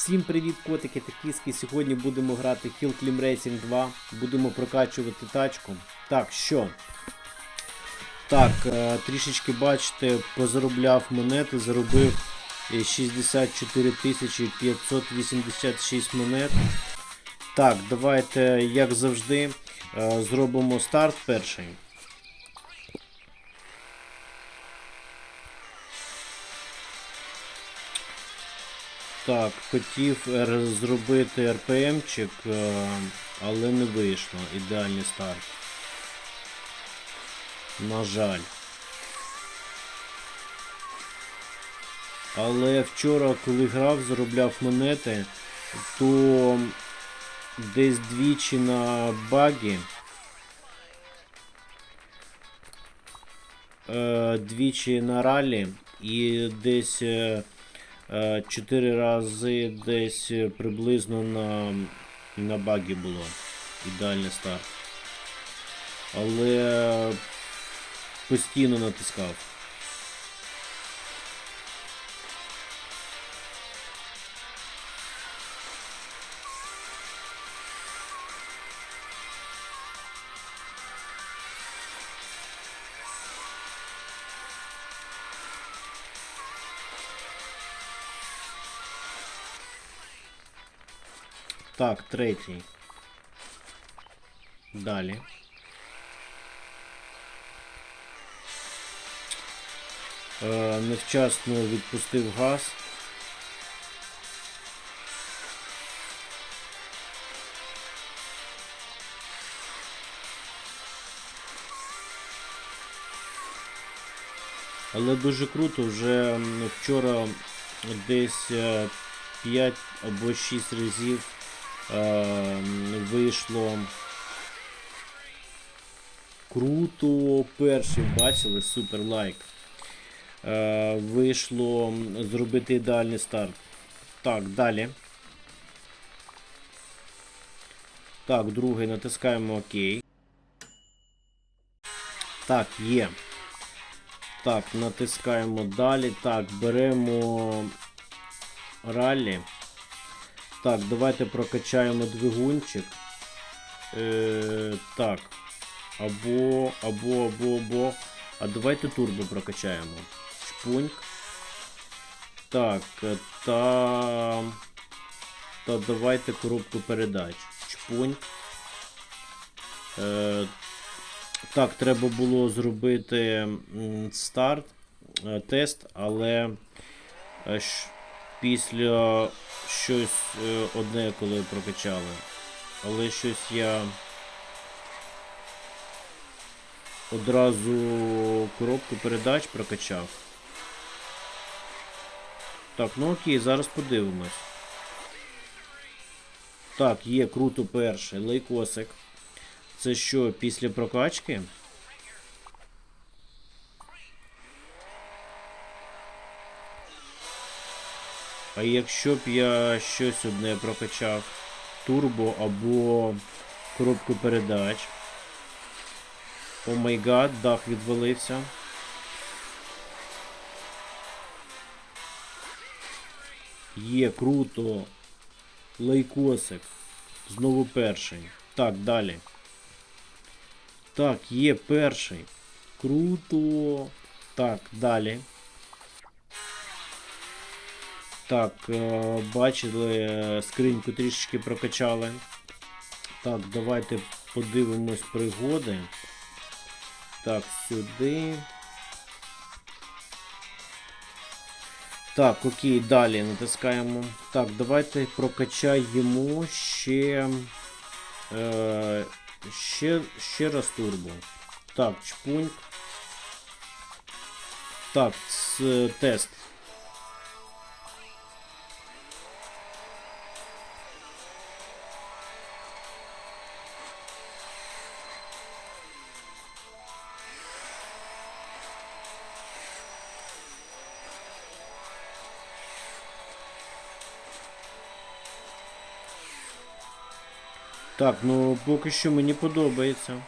Всім привіт, котики та кіски. Сьогодні будемо грати Hill Climb Racing 2. Будемо прокачувати тачку. Так, що? Так, е, трішечки бачите, позаробляв монети, заробив е, 64 586 монет. Так, давайте, як завжди, е, зробимо старт перший. Так, хотів е, зробити РПМчик, е, але не вийшло. Ідеальний старт. На жаль. Але вчора, коли грав, заробляв монети, то десь двічі на багі. е, Двічі на ралі і десь е, чотири рази десь приблизно на, на багі було. Ідеальний старт. Але постійно натискав. Так, третій. Далі. Е, невчасно відпустив газ. Але дуже круто, вже вчора десь 5 або 6 разів е, вийшло круто. Перший бачили, супер лайк. Е, вийшло зробити ідеальний старт. Так, далі. Так, другий натискаємо ОК. Так, є. Так, натискаємо далі. Так, беремо раллі. Так, давайте прокачаємо двигунчик. Е, так. Або, або, або, або. А давайте турбо прокачаємо. Чпуньк. Так, е, та. Та давайте коробку передач. Чпуньк. Е, так, треба було зробити старт, е, тест, але е, після щось е, одне, коли прокачали. Але щось я одразу коробку передач прокачав. Так, ну окей, зараз подивимось. Так, є круто перший, лейкосик. Це що, після прокачки? А якщо б я щось одне прокачав, турбо або коробку передач. О май гад, дах відвалився. Є, круто. Лайкосик. Знову перший. Так, далі. Так, є перший. Круто. Так, далі. Так, е, бачили, е, скриньку трішечки прокачали. Так, давайте подивимось пригоди. Так, сюди. Так, окей, далі натискаємо. Так, давайте прокачаємо ще. Е, ще, ще раз турбо. Так, чпуньк. Так, тест. Так, ну поки що мені подобається.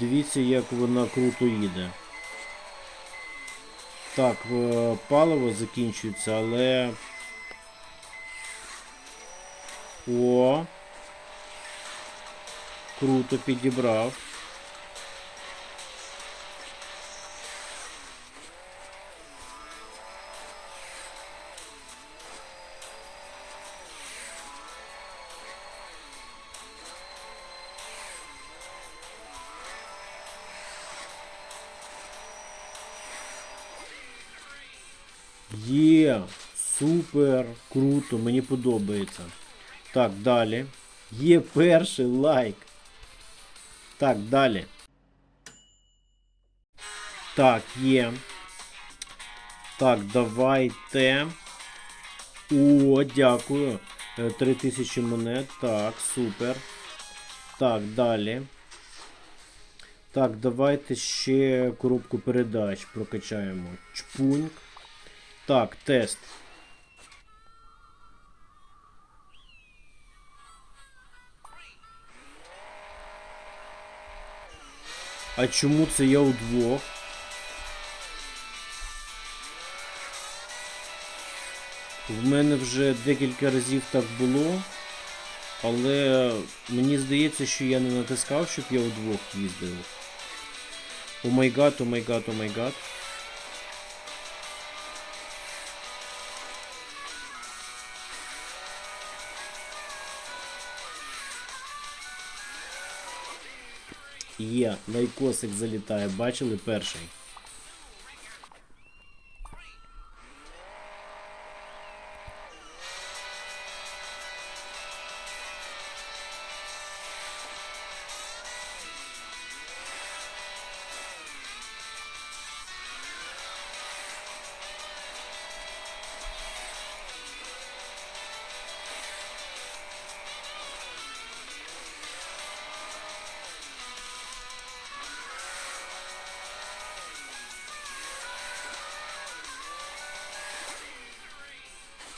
Дивіться, як вона круто їде. Так, е, паливо закінчується, але. О! Круто підібрав. Є, супер, круто, мені подобається. Так, далі. Є перший лайк. Так, далі. Так, є. Так, давайте. О, дякую. Е, 3000 монет. Так, супер. Так, далі. Так, давайте ще коробку передач прокачаємо. Чпуньк. Так, тест. А чому це я удвох? В мене вже декілька разів так було, але мені здається, що я не натискав, щоб я удвох їздив. О май гад, о май гад, о май гад. Є, лайкосик залітає, бачили перший.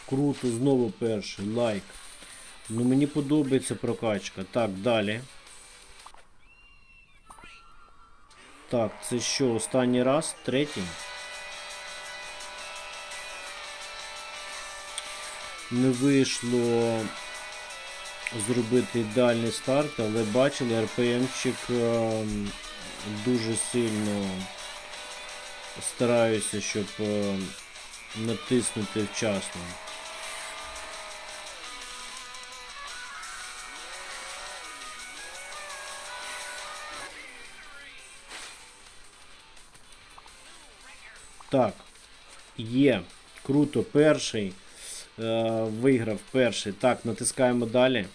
Круто, знову перший, лайк. Ну мені подобається прокачка. Так, далі. Так, це що, останній раз? Третій? Не вийшло зробити ідеальний старт, але бачили, РПМчик ем, дуже сильно стараюся, щоб ем, натиснути вчасно. Так, є. Круто, перший. Е, виграв перший. Так, натискаємо далі.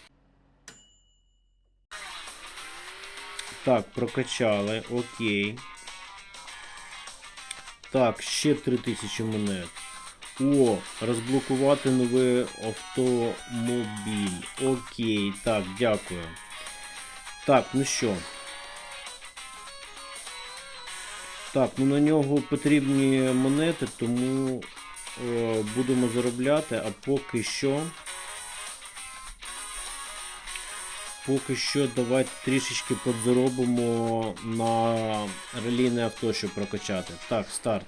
Так, прокачали. Окей. Так, ще 3000 монет. О, розблокувати новий автомобіль. Окей, так, дякую. Так, ну що. Так, ну на нього потрібні монети, тому е, будемо заробляти, а поки що. Поки що давайте трішечки подзаробимо на релійне авто, щоб прокачати. Так, старт.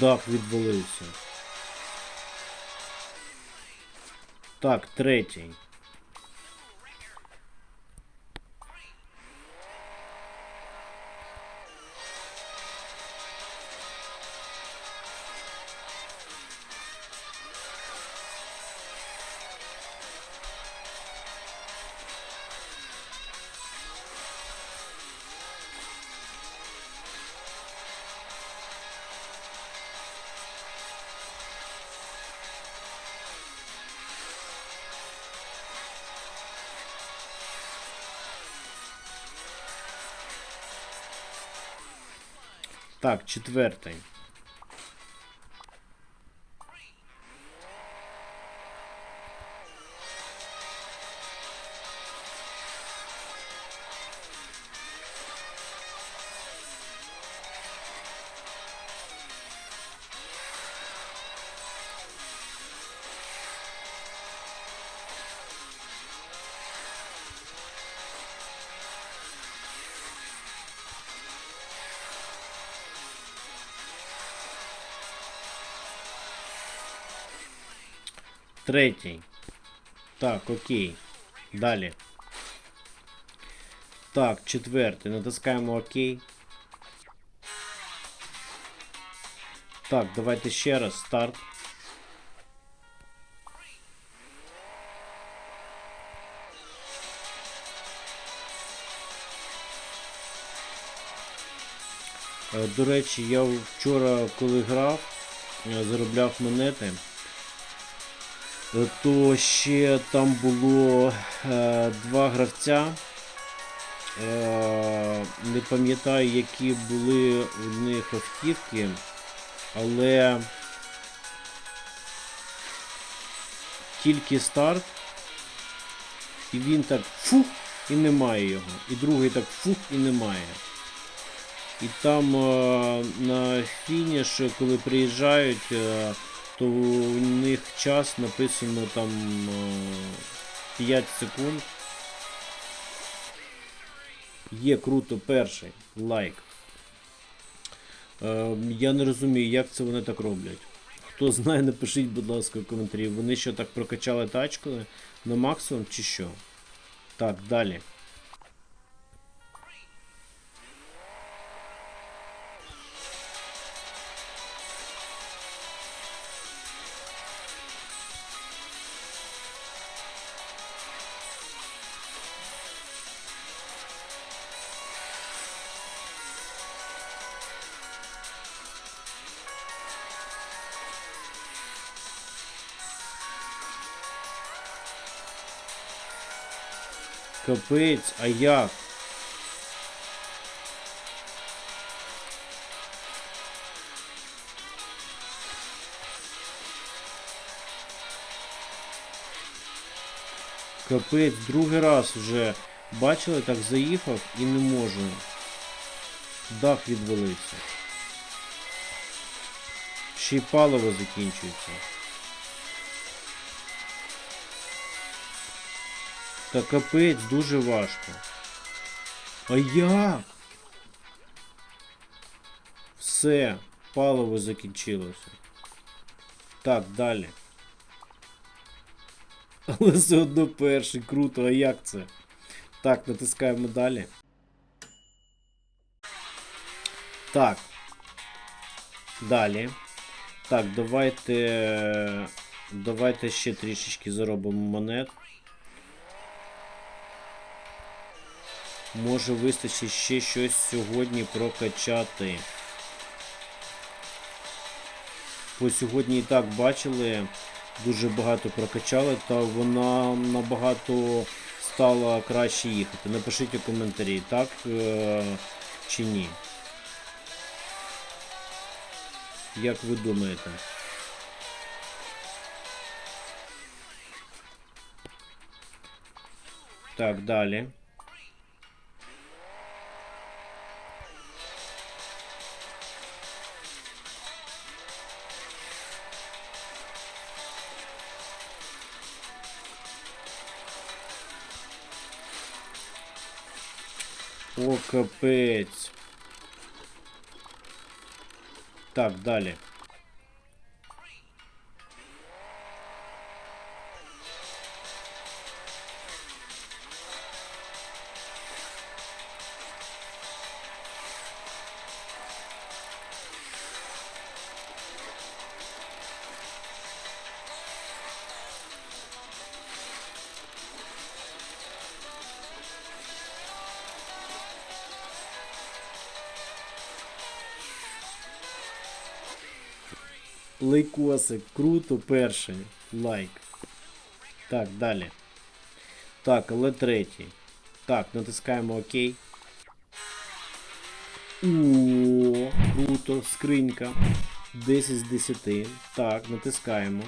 Дах відвалився. Так, третій. Так, четвертий. Третій. Так, окей. Далі. Так, четвертий. Натискаємо ОК. Так, давайте ще раз. Старт. Е, До речі, я вчора, коли грав, е, заробляв монети, то ще там було е, два гравця. Е, не пам'ятаю, які були у них автівки, але тільки старт, і він так фух, і немає його. І другий так фух і немає. І там е, на фініш, коли приїжджають, е, то у них час написано там е, 5 секунд. Є круто перший лайк. Е, я не розумію, як це вони так роблять. Хто знає, напишіть, будь ласка, в коментарі. Вони що так прокачали тачку на максимум чи що? Так, далі. Капець, а як? Капець, другий раз вже бачили, так заїхав і не можу. Дах відвалився. Ще й паливо закінчується. Та капець дуже важко. А як? Все, паливо закінчилося. Так, далі. Але все одно перший, круто, а як це? Так, натискаємо далі. Так. Далі. Так, давайте. Давайте ще трішечки заробимо монет. Може вистачить ще щось сьогодні прокачати. Бо сьогодні і так бачили, дуже багато прокачали, та вона набагато стала краще їхати. Напишіть у коментарі, так е чи ні. Як ви думаєте? Так, далі. О, капець. Так, далі. Лайкосик, круто, перший. Лайк. Так, далі. Так, але третій. Так, натискаємо ОК. О, круто, скринька. 10 з 10. Так, натискаємо.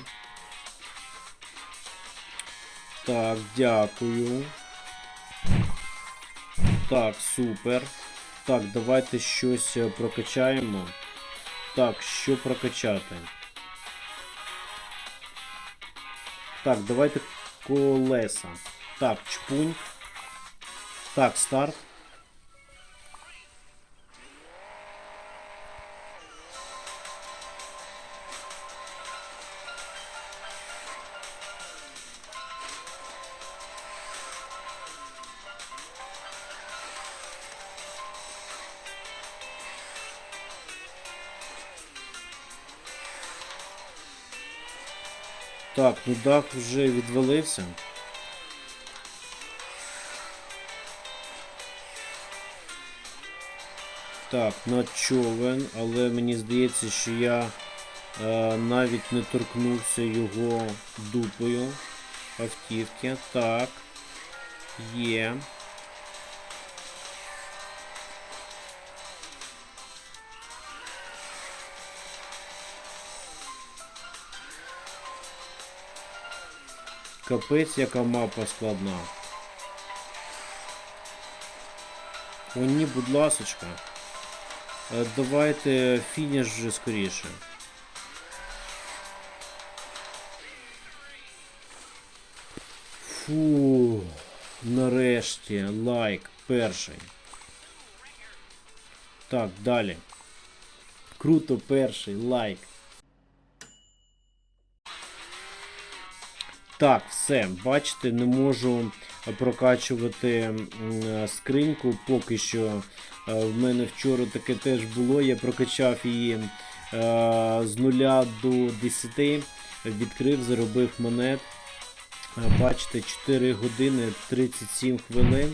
Так, дякую. Так, супер. Так, давайте щось е, прокачаємо. Так, що прокачати? Так, давайте колеса. Так, чпунь. Так, старт. Так, ну дах вже відвалився. Так, на човен, але мені здається, що я е, навіть не торкнувся його дупою автівки. Так. Є. Капець, яка мапа складна. О, ні, будь ласочка. Е, Давайте фініш вже скоріше. Фу, нарешті, лайк, перший. Так, далі. Круто, перший, лайк. Так, все, бачите, не можу прокачувати е, скриньку поки що. Е, В мене вчора таке теж було. Я прокачав її е, з 0 до 10, відкрив, заробив монет. Е, Бачите, 4 години 37 хвилин.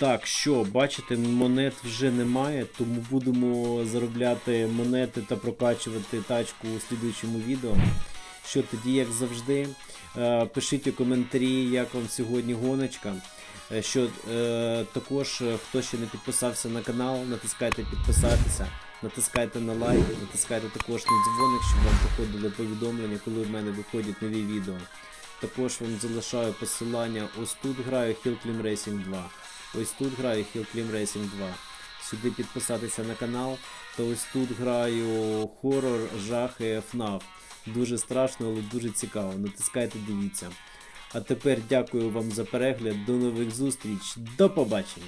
Так, що, бачите, монет вже немає, тому будемо заробляти монети та прокачувати тачку у слідуючому відео. Що тоді, як завжди, е, пишіть у коментарі, як вам сьогодні гоночка. Е, Що е, також, хто ще не підписався на канал, натискайте підписатися, натискайте на лайк, натискайте також на дзвоник, щоб вам приходили повідомлення, коли в мене виходять нові відео. Також вам залишаю посилання. Ось тут граю Hill Climb Racing 2. Ось тут граю Hill Climb Racing 2. Сюди підписатися на канал. Та ось тут граю хорор, жахи, FNAF. Дуже страшно, але дуже цікаво. Натискайте, дивіться. А тепер дякую вам за перегляд. До нових зустріч. До побачення!